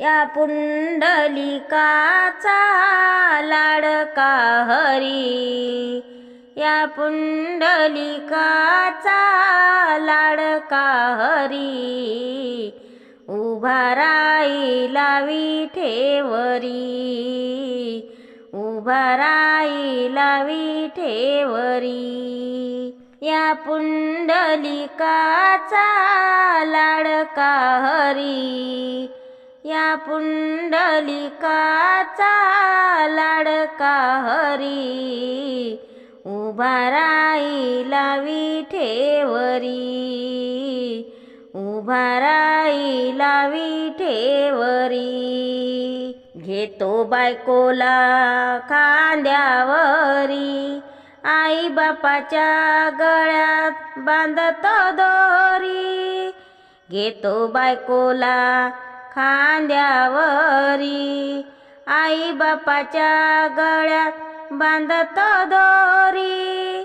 या पुंडलिकाचा लाडका हरी. या पुंडलिकाचा लाडका हरी. उभा राईला विठेवरी. उभा राईला विठेवरी. या पुंडलिकाचा लाडका हरी. या पुंडलिकाचा लाडका हरी उभा राईला विठेवरी उभा राईला विठेवरी. घेतो बायकोला खांद्यावरी आई बापाच्या गळ्यात बांधतो दोरी. घेतो बायकोला खांद्यावरी आई बापाच्या गळ्यात बांधतो दोरी.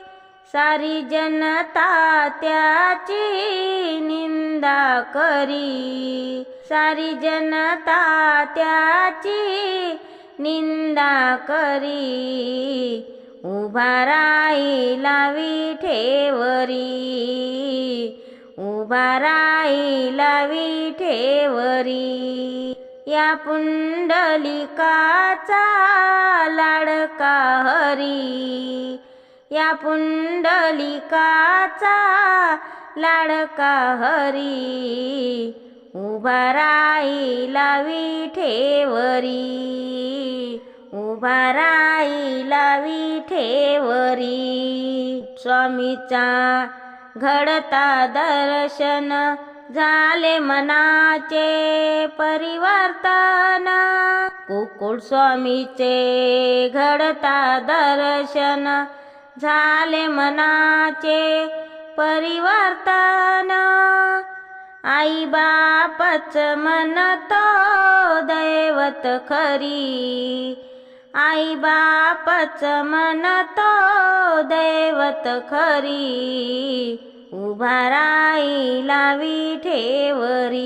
सारी जनता त्याची निंदा करी. सारी जनता त्याची निंदा करी. उभा राईला विठेवरी. उभा राईला विठेवरी. या पुंडलिकाचा लाडका हरी. या पुंडलिकाचा लाडका हरी. उभा राईला विठेवरी. उभा राईला विठेवरी. स्वामीचा घडता दर्शन झाले मनाचे परिवर्तन. कुकुड स्वामीचे घडता दर्शन झाले मनाचे परिवर्तन. आई बापच म्हणतो दैवत खरी. आई बापच म्हणतो दैवत खरी. उभा राईला विठेवरी.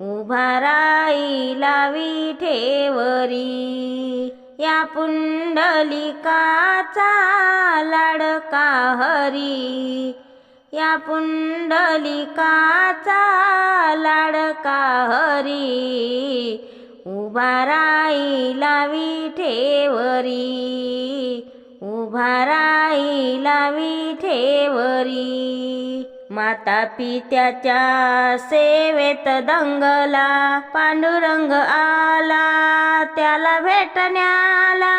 उभा राईला विठेवरी. या पुंडलिकाचा लाडका हरी. या पुंडलिकाचा लाडका हरी. उभा राईला विठेवरी. उभा राईला विठेवरी माता पित्याच्या सेवेत दंगला. पांडुरंग आला त्याला भेटण्याला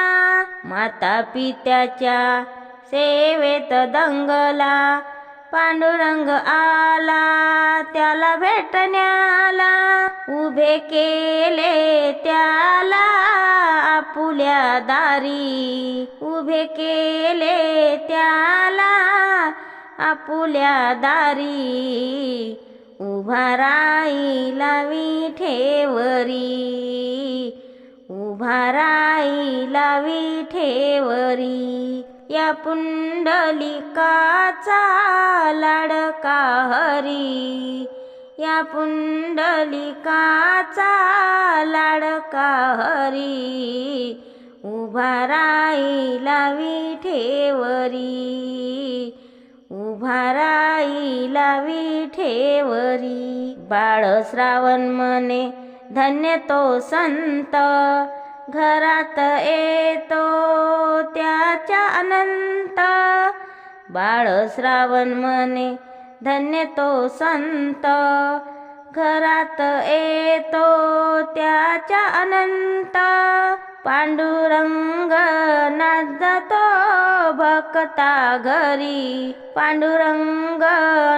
माता पित्याच्या सेवेत दंगला. पांडुरंग आला त्याला भेटण्याला उभे केले त्याला आपुल्या दारी. उभे केले त्याला आपुल्या दारी. उभा राईला विठेवरी. उभा राईला विठेवरी. या पुंडलिकाचा लाडका हरी. या पुंडलिकाचा लाडका हरी उभा राईला विठेवरी उभा राईला विठेवरी. बाळ श्रावण मने धन्य तो संत घरात येतो त्याच्या अनंत. बाळ श्रावण मने धन्य तो संत. घरात येतो त्याच्या अनंत. पांडुरंग नांदतो भक्ता घरी. पांडुरंग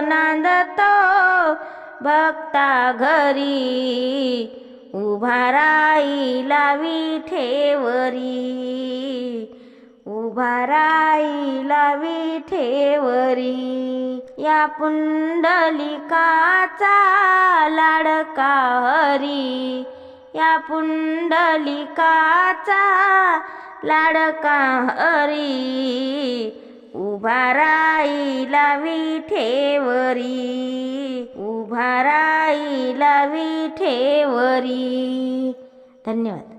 नांदतो भक्ता घरी. उभा राईला ठेवरी उभा राईला विठेवरी या पुंडलिकाचा लाडका हरी. या पुंडलिकाचा लाडका हरी. उभा राईला विठेवरी उभा राईला विठेवरी. धन्यवाद.